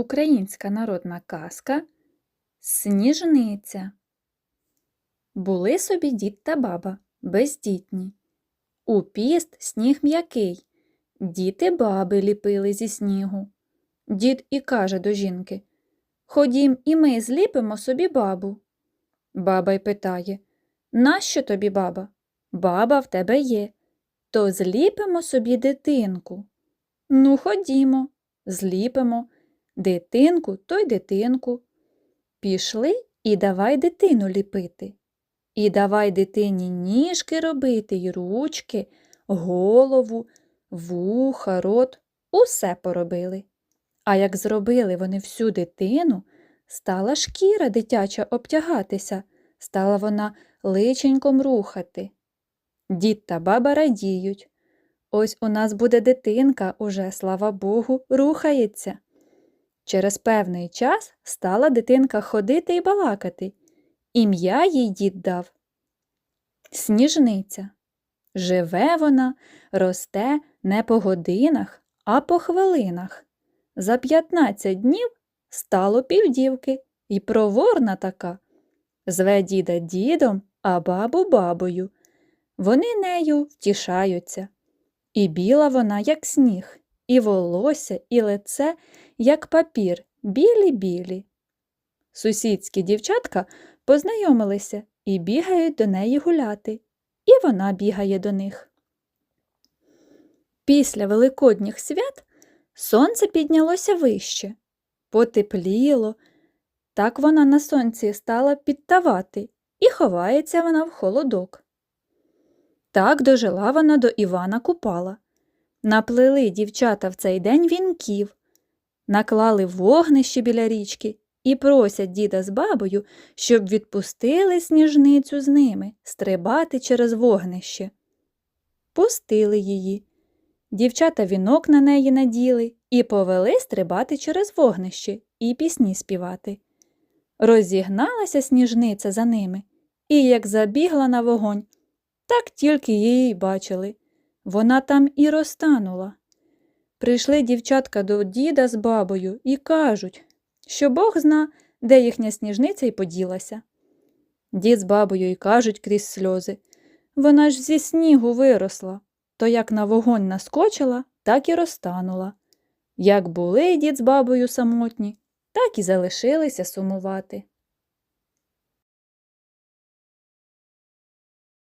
Українська народна казка Сніжниця. Були собі дід та баба бездітні. У піст сніг м'який. Діти баби ліпили зі снігу. Дід і каже до жінки Ходім і ми зліпимо собі бабу. Баба й питає Нащо тобі баба? Баба в тебе є. То зліпимо собі дитинку. Ну, ходімо, зліпимо. Дитинку, то й дитинку. Пішли і давай дитину ліпити. І давай дитині ніжки робити, й ручки, голову, вуха, рот, усе поробили. А як зробили вони всю дитину, стала шкіра дитяча обтягатися, стала вона личеньком рухати. Дід та баба радіють. Ось у нас буде дитинка уже, слава Богу, рухається. Через певний час стала дитинка ходити і балакати. Ім'я їй дід дав. Сніжниця. Живе вона, росте не по годинах, а по хвилинах. За 15 днів стало півдівки і проворна така. Зве діда дідом, а бабу бабою. Вони нею втішаються. І біла вона, як сніг, і волосся, і лице, як папір, білі-білі. Сусідські дівчатка познайомилися і бігають до неї гуляти, і вона бігає до них. Після великодніх свят сонце піднялося вище, потепліло, так вона на сонці стала підтавати, і ховається вона в холодок. Так дожила вона до Івана Купала. Наплели дівчата в цей день вінків, наклали вогнище біля річки і просять діда з бабою, щоб відпустили сніжницю з ними стрибати через вогнище. Пустили її. Дівчата вінок на неї наділи і повели стрибати через вогнище і пісні співати. Розігналася сніжниця за ними, і як забігла на вогонь, так тільки її бачили. Вона там і розтанула. Прийшли дівчатка до діда з бабою і кажуть, що Бог зна, де їхня сніжниця й поділася. Дід з бабою й кажуть крізь сльози вона ж зі снігу виросла, то як на вогонь наскочила, так і розтанула. Як були дід з бабою самотні, так і залишилися сумувати.